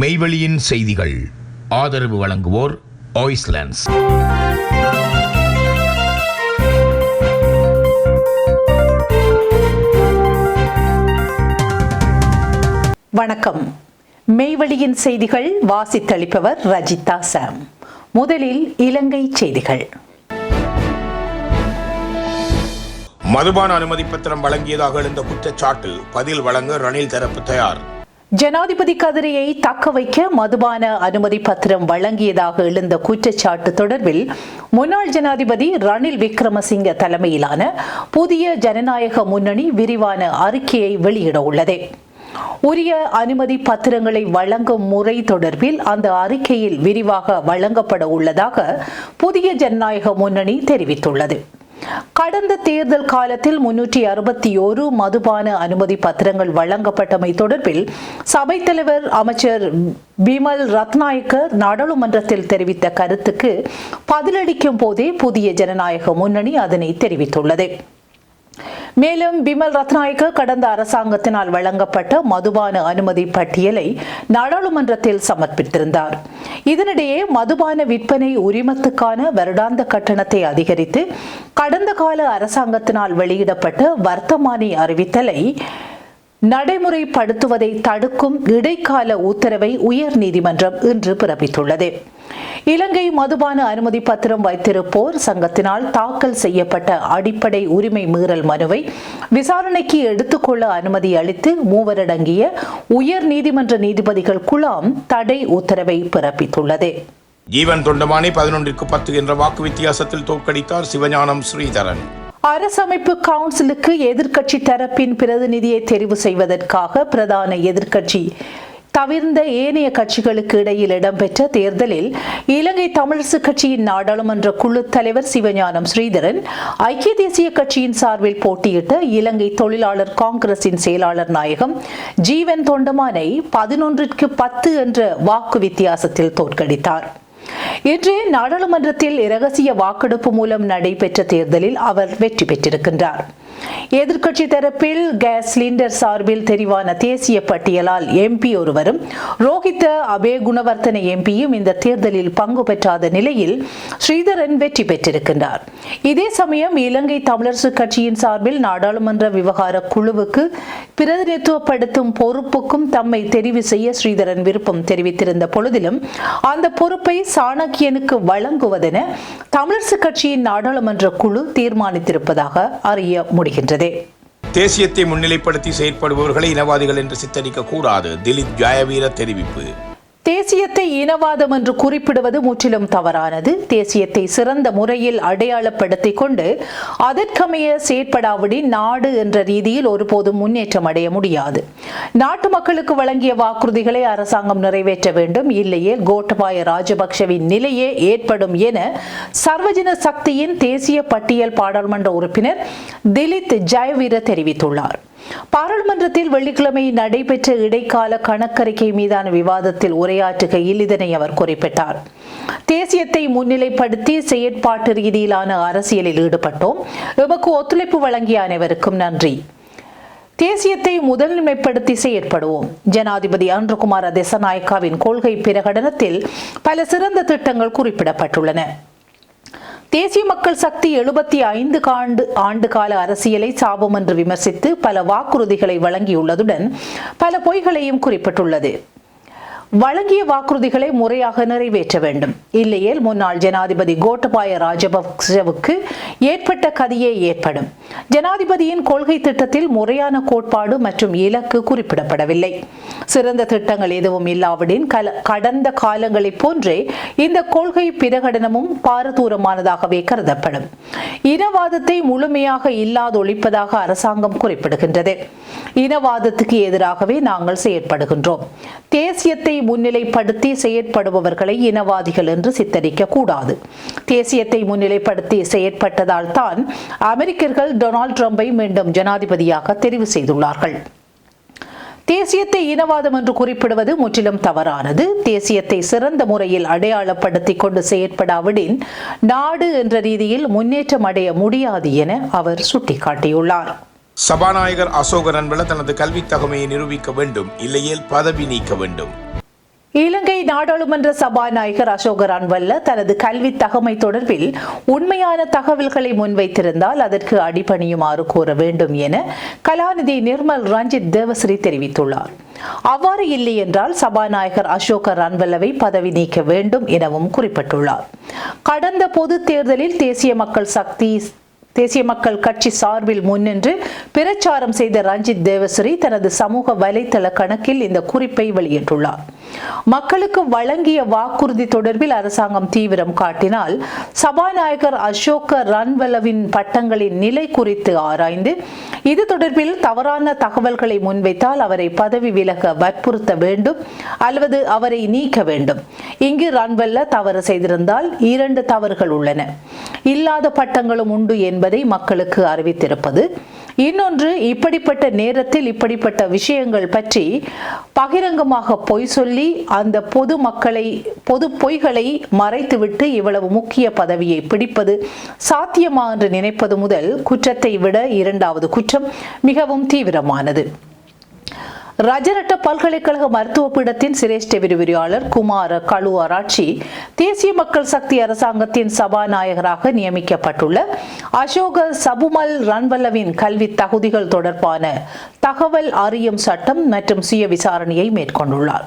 மெய்வெளியின் செய்திகள். ஆதரவு வழங்குவோர் ஆய்ஸ்லாண்ட்ஸ் வணக்கம். மெய்வழியின் செய்திகள் வாசித்தளிப்பவர் ரஜிதா சாம். முதலில் இலங்கை செய்திகள். மதுபான அனுமதி பத்திரம் வழங்கியதாக எழுந்த குற்றச்சாட்டு பதில் வழங்க ரணில் தரப்பு தயார். ஜனாதிபதி கதிரையை தக்க வைக்க மதுபான அனுமதி பத்திரம் வழங்கியதாக எழுந்த குற்றச்சாட்டு தொடர்பில் முன்னாள் ஜனாதிபதி ரணில் விக்ரமசிங்க தலைமையிலான புதிய ஜனநாயக முன்னணி விரிவான அறிக்கையை வெளியிட உள்ளது. உரிய அனுமதி பத்திரங்களை வழங்கும் முறை தொடர்பில் அந்த அறிக்கையில் விரிவாக வழங்கப்பட உள்ளதாக புதிய ஜனநாயக முன்னணி தெரிவித்துள்ளது. கடந்த தேர்தல் காலத்தில் முன்னூற்றி அறுபத்தி ஒரு மதுபான அனுமதி பத்திரங்கள் வழங்கப்பட்டமை தொடர்பில் சபைத் தலைவர் அமைச்சர் பிமல் ரத்நாயக்க நாடாளுமன்றத்தில் தெரிவித்த கருத்துக்கு பதிலளிக்கும் போதே புதிய ஜனநாயக முன்னணி அதனை தெரிவித்துள்ளது. மேலும் பிமல் ரத்நாயக்க கடந்த அரசாங்கத்தினால் வழங்கப்பட்ட மதுபான அனுமதி பட்டியலை நாடாளுமன்றத்தில் சமர்ப்பித்திருந்தார். இதனிடையே மதுபான விற்பனை உரிமத்துக்கான வருடாந்த கட்டணத்தை அதிகரித்து கடந்த கால அரசாங்கத்தினால் வெளியிடப்பட்ட வர்த்தமானி அறிவித்தலை நடைமுறைப்படுத்துவதை தடுக்கும் இடைக்கால உத்தரவை உயர் நீதிமன்றம் இன்று பிறப்பித்துள்ளது. இலங்கை மதுபான அனுமதி பத்திரம் வைத்திருப்போர் சங்கத்தினால் தாக்கல் செய்யப்பட்ட அடிப்படை உரிமை மீறல் மனுவை விசாரணைக்கு எடுத்துக்கொள்ள அனுமதி அளித்து மூவரடங்கிய உயர் நீதிமன்ற நீதிபதிகள் குழாம் தடை உத்தரவை பிறப்பித்துள்ளது. ஜீவன் தொண்டமானி பதினொன்றிற்கு பத்து என்ற வாக்கு வித்தியாசத்தில் தோற்கடித்தார் சிவஞானம் ஸ்ரீதரன். அரசமைப்பு கவுன்சிலுக்கு எதிர்க்கட்சி தரப்பின் பிரதிநிதியை தெரிவு செய்வதற்காக பிரதான எதிர்க்கட்சி. தவிர்ந்த ஏனைய கட்சிகளுக்கு இடையில் இடம்பெற்ற தேர்தலில் இலங்கை தமிழரசு கட்சியின் நாடாளுமன்ற குழு தலைவர் சிவஞானம் ஸ்ரீதரன் ஐக்கிய தேசிய கட்சியின் சார்பில் போட்டியிட்ட இலங்கை தொழிலாளர் காங்கிரசின் செயலாளர் நாயகம் ஜீவன் தொண்டமானை பதினொன்றிற்கு பத்து என்ற வாக்கு வித்தியாசத்தில் தோற்கடித்தார். இன்று நாடாளுமன்றத்தில் இரகசிய வாக்கெடுப்பு மூலம் நடைபெற்ற தேர்தலில் அவர் வெற்றி பெற்றிருக்கின்றார். எதிர்க்கட்சி தரப்பில் கேஸ் சிலிண்டர் சார்பில் தெரிவான தேசிய பட்டியலால் எம்பி ஒருவரும் ரோஹித அபே குணவர்த்தன எம்பியும் இந்த தேர்தலில் பங்கு பெற்றாத நிலையில் ஸ்ரீதரன் வெற்றி பெற்றிருக்கின்றார். இதே சமயம் இலங்கை தமிழரசு கட்சியின் சார்பில் நாடாளுமன்ற விவகார குழுவுக்கு பிரதிநிதித்துவப்படுத்தும் பொறுப்புக்கும் தம்மை தெரிவு செய்ய ஸ்ரீதரன் விருப்பம் தெரிவித்திருந்த பொழுதிலும் அந்த பொறுப்பை சாணக்கியனுக்கு வழங்குவதென தமிழரசு கட்சியின் நாடாளுமன்ற குழு தீர்மானித்திருப்பதாக அறிய முடியும் முடிகின்றது தேசியத்தை முன்னிலைப்படுத்தி செயற்படுபவர்களை இனவாதிகள் என்று சித்தரிக்க கூடாது திலீப் ஜாயவீர தெரிவிப்பு. தேசியத்தை இனவாதம் என்று குறிப்பிடுவது முற்றிலும் தவறானது. தேசியத்தை சிறந்த முறையில் அடையாளப்படுத்திக் கொண்டு அதற்கமைய செயற்படாவிடின் நாடு என்ற ரீதியில் ஒருபோதும் முன்னேற்றம் அடைய முடியாது. நாட்டு மக்களுக்கு வழங்கிய வாக்குறுதிகளை அரசாங்கம் நிறைவேற்ற வேண்டும். இல்லையே கோட்டபாய ராஜபக்ஷவின் நிலையே ஏற்படும் என சர்வஜன சக்தியின் தேசிய பட்டியல் பாராளுமன்ற உறுப்பினர் திலித் ஜெயவீர தெரிவித்துள்ளார். பாராளுமன்றத்தில் வெள்ளிக்கிழமை நடைபெற்ற இடைக்கால கணக்கறிக்கை மீதான விவாதத்தில் உரையாற்றுகையில் இதனை அவர் குறிப்பிட்டார். தேசியத்தை முன்னிலைப்படுத்தி செயற்பாட்டு ரீதியிலான அரசியலில் ஈடுபட்டோம். எமக்கு ஒத்துழைப்பு வழங்கிய அனைவருக்கும் நன்றி. தேசியத்தை முதன்மைப்படுத்தி செயற்படுவோம். ஜனாதிபதி அன்றுகுமார திசநாயக்காவின் கொள்கை பிரகடனத்தில் பல சிறந்த திட்டங்கள் குறிப்பிடப்பட்டுள்ளன. தேசிய மக்கள் சக்தி எழுபத்தி ஐந்து ஆண்டு ஆண்டு கால அரசியலை சாபம் என்று விமர்சித்து பல வாக்குறுதிகளை வழங்கியுள்ளதுடன் பல பொய்களையும் குறிப்பிட்டுள்ளது. வழங்கிய வாக்குறுதிகளை முறையாக நிறைவேற்ற வேண்டும். இல்லையேல் முன்னாள் ஜனாதிபதி கோட்டபாய ராஜபக்சவுக்கு ஏற்பட்ட கதியே ஏற்படும். ஜனாதிபதியின் கொள்கை திட்டத்தில் முறையான கோட்பாடு மற்றும் இலக்கு குறிப்பிடப்படவில்லை. சிறந்த திட்டங்கள் எதுவும் இல்லாவிடின் கடந்த காலங்களைப் போன்றே இந்த கொள்கை பிரகடனமும் பாரதூரமானதாகவே கருதப்படும். இனவாதத்தை முழுமையாக இல்லாதொழிப்பதாக அரசாங்கம் குறிப்பிடுகின்றது. இனவாதத்துக்கு எதிராகவே நாங்கள் செயற்படுகின்றோம். தேசியத்தை முன்னிலைப்படுத்தி செயற்படுபவர்களை இனவாதிகள் என்று சித்தரிக்க கூடாது தேசியத்தை முன்னிலைப்படுத்தி செயற்பட்டதால் தான் அமெரிக்கர்கள் டொனால்ட் ட்ரம்பை மீண்டும் ஜனாதிபதியாக தெரிவு செய்துள்ளார்கள். தேசியத்தை இனவாதம் என்று குறிப்பிடுவது முற்றிலும் தவறானது. தேசியத்தை சிறந்த முறையில் அடையாளப்படுத்தி கொண்டு செயற்படாவிடின் நாடு என்ற ரீதியில் முன்னேற்றம் அடைய முடியாது என அவர் சுட்டிக்காட்டியுள்ளார். சபாநாயகர் அசோகர் அன்பல தனது கல்வி தகமையை நிரூபிக்க வேண்டும். இல்லையேல் பதவி நீக்க வேண்டும். இலங்கை நாடாளுமன்ற சபாநாயகர் அசோக ரன்வல்ல தனது கல்வி தகமை தொடர்பில் உண்மையான தகவல்களை முன்வைத்திருந்தால் அதற்கு அடிபணியுமாறு கோர வேண்டும் என கலாநிதி நிர்மல் ரஞ்சித் தேவஸ்ரீ தெரிவித்துள்ளார். அவ்வாறு இல்லை என்றால் சபாநாயகர் அசோக ரன்வல்லவை பதவி நீக்க வேண்டும் எனவும் குறிப்பிட்டுள்ளார். கடந்த பொது தேர்தலில் தேசிய மக்கள் சக்தி தேசிய மக்கள் கட்சி சார்பில் முன்னின்று பிரச்சாரம் செய்த ரஞ்சித் தேவஸ்ரீ தனது சமூக வலைதள கணக்கில் இந்த குறிப்பை வெளியிட்டுள்ளார். மக்களுக்கு வழங்கிய வாக்குறுதி தொடர்பில் அரசாங்கம் தீவிரம் காட்டினால் சபாநாயகர் அசோக ரன்வலவின் பட்டங்களின் நிலை குறித்து ஆராய்ந்து இது தொடர்பில் தவறான தகவல்களை முன்வைத்தால் அவரை பதவி விலக வற்புறுத்த வேண்டும் அல்லது அவரை நீக்க வேண்டும். இங்கு ரன்வல்ல தவறு செய்திருந்தால் இரண்டு தவறுகள் உள்ளன. இல்லாத பட்டங்களும் உண்டு என்பது மக்களுக்கு அறிவித்திருப்பது. இன்னொன்று இப்படிப்பட்ட நேரத்தில் இப்படிப்பட்ட விஷயங்கள் பற்றி பகிரங்கமாக பொய் சொல்லி அந்த பொது மக்களை பொது பொய்களை மறைத்துவிட்டு இவ்வளவு முக்கிய பதவியை பிடிப்பது சாத்தியமா என்று நினைப்பது முதல் குற்றத்தை விட இரண்டாவது குற்றம் மிகவும் தீவிரமானது. ரஜரட்ட பல்கலைக்கழக மருத்துவ பீடத்தின் சிரேஷ்ட விரிவுரையாளர் குமார கழுவாராட்சி தேசிய மக்கள் சக்தி அரசாங்கத்தின் சபாநாயகராக நியமிக்கப்பட்டுள்ள அசோக சபுமல் ரன்வல்லவின் கல்வி தகுதிகள் தொடர்பான தகவல் அறியும் சட்டம் மற்றும் சுய விசாரணையை மேற்கொண்டுள்ளார்.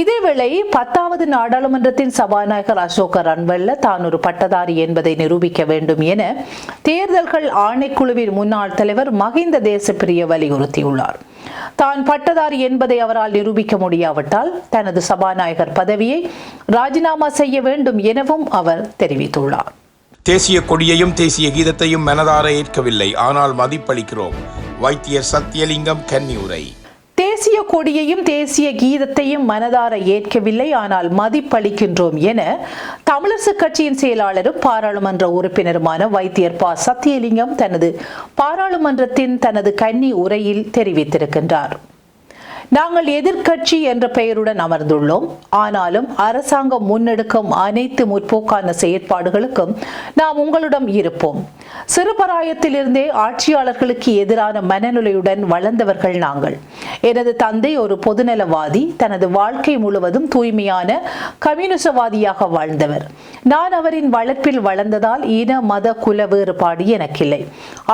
இதேவேளை பத்தாவது நாடாளுமன்றத்தின் சபாநாயகர் அசோக ரன்வல்ல தான் ஒரு பட்டதாரி என்பதை நிரூபிக்க வேண்டும் என தேர்தல்கள் ஆணைக்குழுவின் முன்னாள் தலைவர் மகிந்த தேசப்பிரிய வலியுறுத்தியுள்ளார். தான் பட்டதாரி என்பதை அவரால் நிரூபிக்க முடியாவிட்டால் தனது சபாநாயகர் பதவியை ராஜினாமா செய்ய வேண்டும் எனவும் அவர் தெரிவித்துள்ளார். தேசிய கொடியையும் தேசிய கீதத்தையும் மனதார ஏற்கவில்லை. ஆனால் மதிப்பளிக்கிறோம். வைத்தியர் சத்தியலிங்கம் கன்னியூரை. தேசிய கொடியையும் தேசிய கீதத்தையும் மனதார ஏற்கவில்லை ஆனால் மதிப்பளிக்கின்றோம் என தமிழரசு கட்சியின் செயலாளரும் பாராளுமன்ற உறுப்பினருமான வைத்தியர் ப. சத்தியலிங்கம் தனது பாராளுமன்றத்தின் தனது கன்னி உரையில் தெரிவித்திருக்கின்றார். நாங்கள் எதிர்க்கட்சி என்ற பெயருடன் அமர்ந்துள்ளோம். ஆனாலும் அரசாங்கம் முன்னெடுக்கும் அனைத்து முற்போக்கான செயற்பாடுகளுக்கும் நாம் உங்களிடம் இருப்போம். சிறுபராயத்திலிருந்தே ஆட்சியாளர்களுக்கு எதிரான மனநிலையுடன் வளர்ந்தவர்கள் நாங்கள். எனது தந்தை ஒரு பொதுநலவாதி. தனது வாழ்க்கை முழுவதும் தூய்மையான கம்யூனிசவாதியாக வாழ்ந்தவர். நான் அவரின் வளர்ப்பில் வளர்ந்ததால் இன மத குல வேறுபாடு எனக்கில்லை.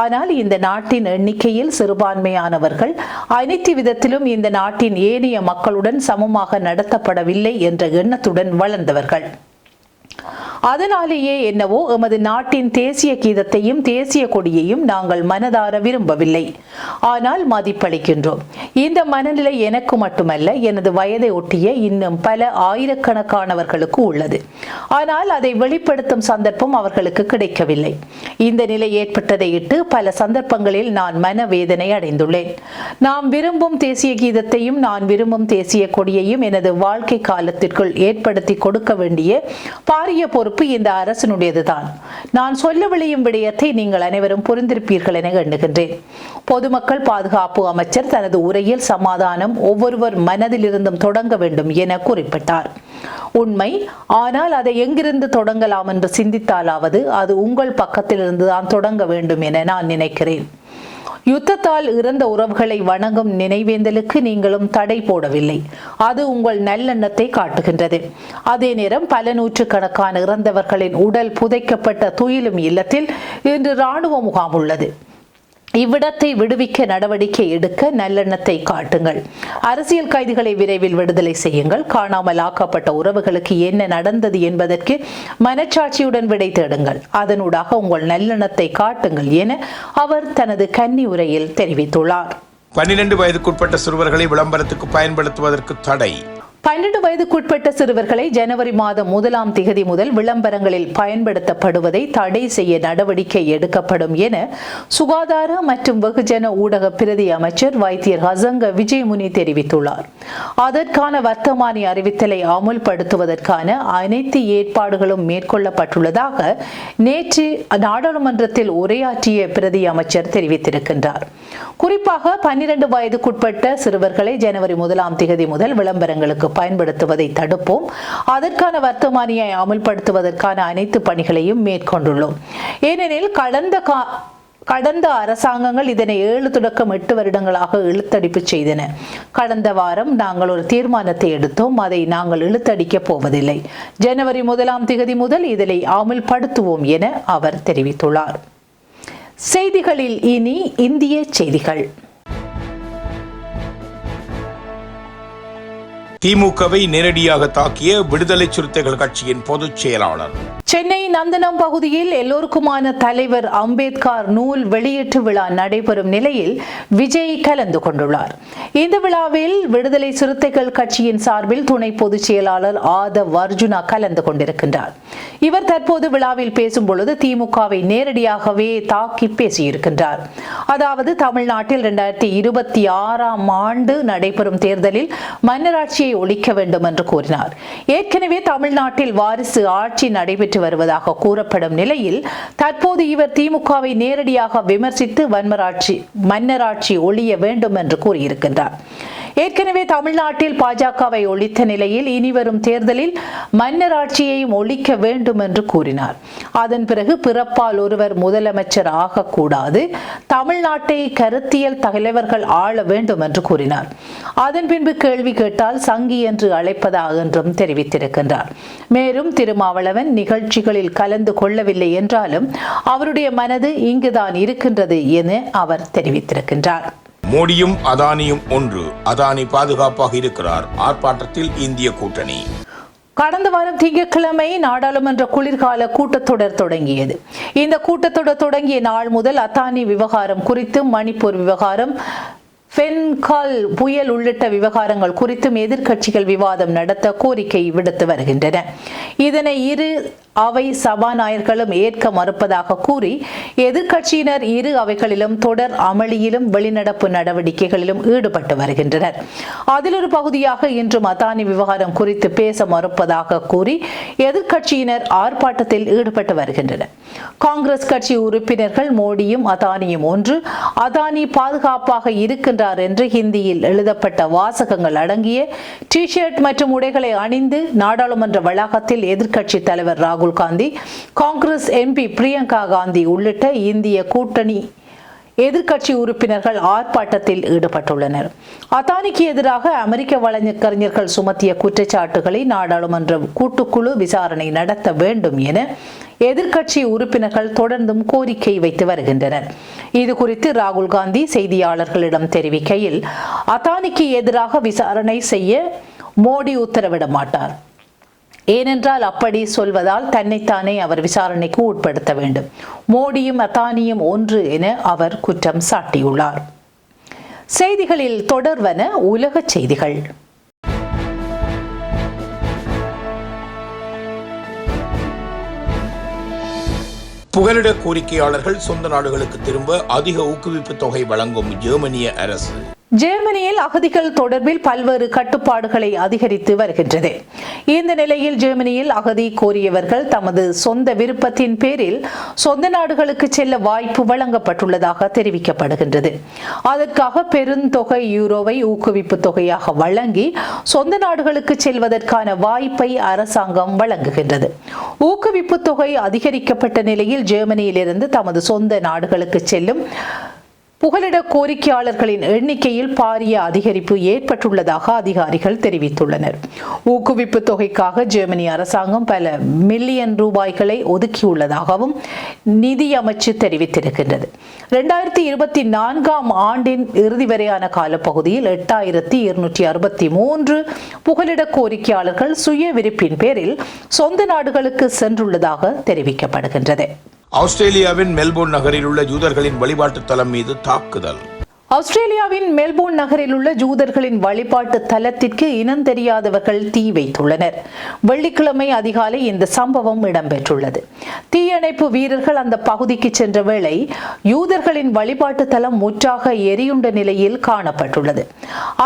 ஆனால் இந்த நாட்டின் எண்ணிக்கையில் சிறுபான்மையானவர்கள் அனைத்து விதத்திலும் இந்த நாட்டின் ஏனைய மக்களுடன் சமமாக நடத்தப்படவில்லை என்ற எண்ணத்துடன் வளர்ந்தவர்கள். அதனாலேயே என்னவோ எமது நாட்டின் தேசிய கீதத்தையும் தேசிய கொடியையும் நாங்கள் மனதார விரும்பவில்லை. ஆனால் மதிப்பளிக்கின்றோம். இந்த மனநிலை எனக்கு மட்டுமல்ல எனது வயதை ஒட்டிய இன்னும் பல ஆயிரக்கணக்கானவர்களுக்கு உள்ளது. ஆனால் அதை வெளிப்படுத்தும் சந்தர்ப்பம் அவர்களுக்கு கிடைக்கவில்லை. இந்த நிலை ஏற்பட்டதை இட்டு பல சந்தர்ப்பங்களில் நான் மனவேதனை அடைந்துள்ளேன். நாம் விரும்பும் தேசிய கீதத்தையும் நான் விரும்பும் தேசிய கொடியையும் எனது வாழ்க்கை காலத்திற்குள் ஏற்படுத்தி கொடுக்க வேண்டிய பாரிய பொறுப்பு இந்த அரசினுடையதுதான். நான் சொல்ல விளையும் விடயத்தை நீங்கள் அனைவரும் புரிந்திருப்பீர்கள் என எண்ணுகின்றேன். பொதுமக்கள் பாதுகாப்பு அமைச்சர் தனது உரையில் சமாதானம் ஒவ்வொருவர் மனதிலிருந்தும் தொடங்க வேண்டும் என குறிப்பிட்டார். உண்மை ஆனால் அதை எங்கிருந்து தொடங்கலாம் என்று சிந்தித்தாலாவது அது உங்கள் பக்கத்திலிருந்து தான் தொடங்க வேண்டும் என நான் நினைக்கிறேன். யுத்தத்தால் இறந்த உறவுகளை வணங்கும் நினைவேந்தலுக்கு நீங்களும் தடை போடவில்லை. அது உங்கள் நல்லெண்ணத்தை காட்டுகின்றது. அதே நேரம் பல நூற்றுக்கணக்கான இறந்தவர்களின் உடல் புதைக்கப்பட்ட துயிலும் இல்லத்தில் இன்று இராணுவ முகாம் உள்ளது. இவ்விடத்தை விடுவிக்க நடவடிக்கை எடுக்க நல்லெண்ணத்தை காட்டுங்கள். அரசியல் கைதிகளை விரைவில் விடுதலை செய்யுங்கள். காணாமல் ஆக்கப்பட்ட உறவுகளுக்கு என்ன நடந்தது என்பதற்கு மனச்சாட்சியுடன் விடை தேடுங்கள். அதனூடாக உங்கள் நல்லெண்ணத்தை காட்டுங்கள் என அவர் தனது கன்னி உரையில் தெரிவித்துள்ளார். பன்னிரண்டு வயதுக்குட்பட்ட சிறுவர்களை விளம்பரத்துக்கு பயன்படுத்துவதற்கு தடை. பன்னெண்டு வயதுக்குட்பட்ட சிறுவர்களை ஜனவரி மாதம் முதலாம் திகதி முதல் விளம்பரங்களில் பயன்படுத்தப்படுவதை தடை செய்ய நடவடிக்கை எடுக்கப்படும் என சுகாதார மற்றும் வெகுஜன ஊடக பிரதி அமைச்சர் வைத்தியர் ஹசங்க விஜயமுனி தெரிவித்துள்ளார். அதற்கான வர்த்தமானி அறிவித்தலை அமுல்படுத்துவதற்கான அனைத்து ஏற்பாடுகளும் மேற்கொள்ளப்பட்டுள்ளதாக நேற்று நாடாளுமன்றத்தில் உரையாற்றிய பிரதி அமைச்சர் தெரிவித்திருக்கின்றார். குறிப்பாக பன்னிரண்டு வயதுக்குட்பட்ட சிறுவர்களை ஜனவரி முதலாம் திகதி முதல் விளம்பரங்களுக்கு பயன்படுத்துவதை தடுப்போம். அதற்கான வர்த்தமானியை அமல்படுத்துவதற்கான அனைத்து பணிகளையும் மேற்கொண்டுள்ளோம். ஏனெனில் கடந்த கா கடந்த அரசாங்கங்கள் இதனை ஏழு தொடக்கம் எட்டு வருடங்களாக இழுத்தடிப்பு செய்தன. கடந்த வாரம் நாங்கள் ஒரு தீர்மானத்தை எடுத்தோம். அதை நாங்கள் இழுத்தடிக்கப் போவதில்லை. ஜனவரி முதலாம் திகதி முதல் இதனை அமல்படுத்துவோம் என அவர் தெரிவித்துள்ளார். செய்திகளில் இனி இந்திய செய்திகள். திமுகவை நேரடியாக தாக்கிய விடுதலை சிறுத்தைகள் கட்சியின் பொதுச் செயலாளர். சென்னை நந்தனம் பகுதியில் எல்லோருக்குமான தலைவர் அம்பேத்கர் நூல் வெளியீட்டு விழா நடைபெறும் நிலையில் விஜய் கலந்து கொண்டுள்ளார். இந்த விழாவில் விடுதலை சிறுத்தைகள் கட்சியின் சார்பில் துணை பொதுச் செயலாளர் ஆதவ் அர்ஜுனா கலந்து கொண்டிருக்கின்றார். இவர் தற்போது விழாவில் பேசும் பொழுது திமுகவை நேரடியாகவே தாக்கி பேசியிருக்கின்றார். அதாவது தமிழ்நாட்டில் இரண்டாயிரத்தி இருபத்தி ஆறாம் ஆண்டு நடைபெறும் தேர்தலில் மன்னராட்சியை ஒழிக்க வேண்டும் என்று கூறினார். ஏற்கனவே தமிழ்நாட்டில் வாரிசு ஆட்சி நடைபெற்று வருவதாக கூறப்படும் நிலையில் தற்போது இவர் திமுகவை நேரடியாக விமர்சித்து வன்மராட்சி மன்னராட்சி ஒழிய வேண்டும் என்று கூறியிருக்கின்றார். ஏற்கனவே தமிழ்நாட்டில் பாஜகவை ஒழித்த நிலையில் இனிவரும் தேர்தலில் மன்னர் ஆட்சியையும் ஒழிக்க வேண்டும் என்று கூறினார். அதன் பிறகு பிறப்பால் ஒருவர் முதலமைச்சர் ஆகக்கூடாது. தமிழ்நாட்டை கருத்தியல் தலைவர்கள் ஆள வேண்டும் என்று கூறினார். அதன் பின்பு கேள்வி கேட்டால் சங்கி என்று அழைப்பதா என்றும் தெரிவித்திருக்கின்றார். மேலும் திருமாவளவன் நிகழ்ச்சிகளில் கலந்து கொள்ளவில்லை என்றாலும் அவருடைய மனது இங்குதான் இருக்கின்றது என அவர் தெரிவித்திருக்கின்றார். மோடியும் அதானியும் ஒன்று. அதானி பாதுகாப்பாக இருக்கிறார். ஆர்ப்பாட்டத்தில் இந்திய கூட்டணி. கடந்த வாரம் திங்கட்கிழமை நாடாளுமன்ற குளிர்கால கூட்டத்தொடர் தொடங்கியது. இந்த கூட்டத்தொடர் தொடங்கிய நாள் முதல் அத்தானி விவகாரம் குறித்து மணிப்பூர் விவகாரம் பென்கால் புயல் உள்ளிட்ட விவகாரங்கள் குறித்தும் எதிர்க்கட்சிகள் விவாதம் நடத்த கோரிக்கை விடுத்து வருகின்றன. இதனை இரு அவை சபாநாயகர்களும் ஏற்க மறுப்பதாக கூறி எதிர்க்கட்சியினர் இரு அவைகளிலும் தொடர் அமளியிலும் வெளிநடப்பு நடவடிக்கைகளிலும் ஈடுபட்டு வருகின்றனர். அதில் ஒரு பகுதியாக இன்று மதானி விவகாரம் குறித்து பேச மறுப்பதாக கூறி எதிர்க்கட்சியினர் ஆர்ப்பாட்டத்தில் ஈடுபட்டு வருகின்றனர். காங்கிரஸ் கட்சி உறுப்பினர்கள் மோடியும் அதானியும் ஒன்று. அதானி பாதுகாப்பாக இருக்கின்ற இருக்கின்றார் என்று ஹிந்தியில் எழுதப்பட்ட வாசகங்கள் அடங்கிய டி ஷர்ட் மற்றும் உடைகளை அணிந்து நாடாளுமன்ற வளாகத்தில் எதிர்க்கட்சி தலைவர் ராகுல் காந்தி காங்கிரஸ் எம்பி பிரியங்கா காந்தி உள்ளிட்ட இந்திய கூட்டணி எதிர்க்கட்சி உறுப்பினர்கள் ஆர்ப்பாட்டத்தில் ஈடுபட்டுள்ளனர். அதானிக்கு எதிராக அமெரிக்க வழக்கறிஞர்கள் சுமத்திய குற்றச்சாட்டுகளை நாடாளுமன்ற கூட்டுக்குழு விசாரணை நடத்த வேண்டும் என எதிர்க்கட்சி உறுப்பினர்கள் தொடர்ந்தும் கோரிக்கை வைத்து வருகின்றனர். இது குறித்து ராகுல் காந்தி செய்தியாளர்களிடம் தெரிவிக்கையில் அதானிக்கு எதிராக விசாரணை செய்ய மோடி உத்தரவிட மாட்டார். ஏனென்றால் அப்படி சொல்வதால் தன்னைத்தானே அவர் விசாரணைக்கு உட்படுத்த வேண்டும். மோடியும் அத்தானியும் ஒன்று என அவர் குற்றம் சாட்டியுள்ளார். செய்திகளில் தொடர்வன உலக செய்திகள். புகலிட கோரிக்கையாளர்கள் சொந்த நாடுகளுக்கு திரும்ப அதிக ஊக்குவிப்பு தொகை வழங்கும் ஜெர்மனிய அரசு. ஜெர்மனியில் அகதிகள் தொடர்பில் பல்வேறு கட்டுப்பாடுகளை அதிகரித்து வருகின்றது. இந்த நிலையில் ஜெர்மனியில் அகதி கோரியவர்கள் தமது சொந்த விருப்பத்தின் பேரில் சொந்த நாடுகளுக்கு செல்ல வாய்ப்பு வழங்கப்பட்டுள்ளதாக தெரிவிக்கப்படுகின்றது. அதற்காக பெருந்தொகை யூரோவை ஊக்குவிப்பு தொகையாக வழங்கி சொந்த நாடுகளுக்கு செல்வதற்கான வாய்ப்பை அரசாங்கம் வழங்குகின்றது. ஊக்குவிப்பு தொகை அதிகரிக்கப்பட்ட நிலையில் ஜெர்மனியிலிருந்து தமது சொந்த நாடுகளுக்கு செல்லும் புகலிட கோரிக்கையாளர்களின் எண்ணிக்கையில் பாரிய அதிகரிப்பு ஏற்பட்டுள்ளதாக அதிகாரிகள் தெரிவித்துள்ளனர். ஊக்குவிப்பு தொகைக்காக ஜெர்மனி அரசாங்கம் பல மில்லியன் ரூபாய்களை ஒதுக்கியுள்ளதாகவும் நிதியமைச்சு தெரிவித்திருக்கின்றது. இரண்டாயிரத்தி இருபத்தி நான்காம் ஆண்டின் இறுதி வரையான காலப்பகுதியில் எட்டாயிரத்தி இருநூற்றி அறுபத்தி மூன்று புகலிட கோரிக்கையாளர்கள் சுய விருப்பின் பேரில் சொந்த நாடுகளுக்கு சென்றுள்ளதாக தெரிவிக்கப்படுகின்றது. ஆஸ்திரேலியாவின் மெல்போர்ன் நகரில் உள்ள யூதர்களின் வழிபாட்டு தலம் மீது தாக்குதல். ஆஸ்திரேலியாவின் மெல்போர்ன் நகரில் உள்ள ஜூதர்களின் வழிபாட்டு தலத்திற்கு இனம் தெரியாதவர்கள் தீ வைத்துள்ளனர். வெள்ளிக்கிழமை அதிகாலை இந்த சம்பவம் இடம்பெற்றுள்ளது. தீயணைப்பு வீரர்கள் அந்த பகுதிக்கு சென்ற வேளை யூதர்களின் வழிபாட்டு தலம் முற்றாக எரியுண்ட நிலையில் காணப்பட்டுள்ளது.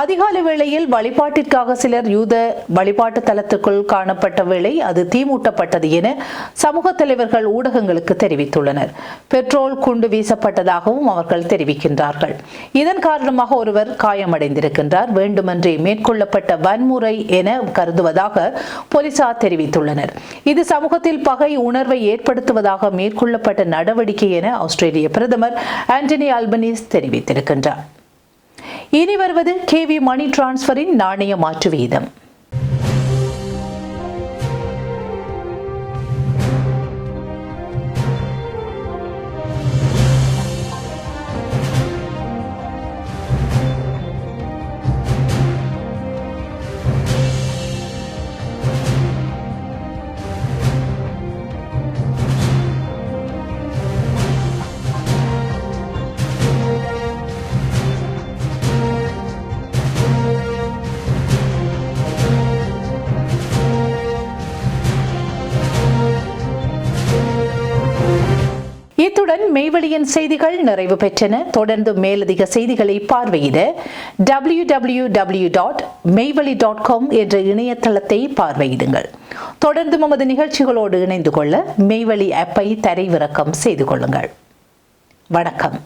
அதிகாலை வேளையில் வழிபாட்டிற்காக சிலர் யூத வழிபாட்டு தலத்துக்குள் காணப்பட்ட வேளை அது தீமூட்டப்பட்டது என சமூக தலைவர்கள் ஊடகங்களுக்கு தெரிவித்துள்ளனர். பெட்ரோல் குண்டு வீசப்பட்டதாகவும் அவர்கள் தெரிவிக்கின்றார்கள். இதன் காரணமாக ஒருவர் காயமடைந்திருக்கின்றார். வேண்டுமென்றே மேற்கொள்ளப்பட்ட வன்முறை என கருதுவதாக போலீசார் தெரிவித்துள்ளனர். இது சமூகத்தில் பகை உணர்வை ஏற்படுத்துவதாக மேற்கொள்ளப்பட்ட நடவடிக்கை என ஆஸ்திரேலிய பிரதமர் ஆண்டனி அல்பனீஸ் தெரிவித்திருக்கின்றார். இனி வருவது கேவி மணி டிரான்ஸ்பரின் நாணய மாற்று வீதம். இத்துடன் மெய்வெளியின் செய்திகள் நிறைவு பெற்றன. தொடர்ந்து மேலதிக செய்திகளை பார்வையிட W W W dot Meiveli dot com என்ற இணையதளத்தை பார்வையிடுங்கள். தொடர்ந்து நமது நிகழ்ச்சிகளோடு இணைந்து கொள்ள மெய்வெளி ஆப்பை தரைவிறக்கம் செய்து கொள்ளுங்கள். வணக்கம்.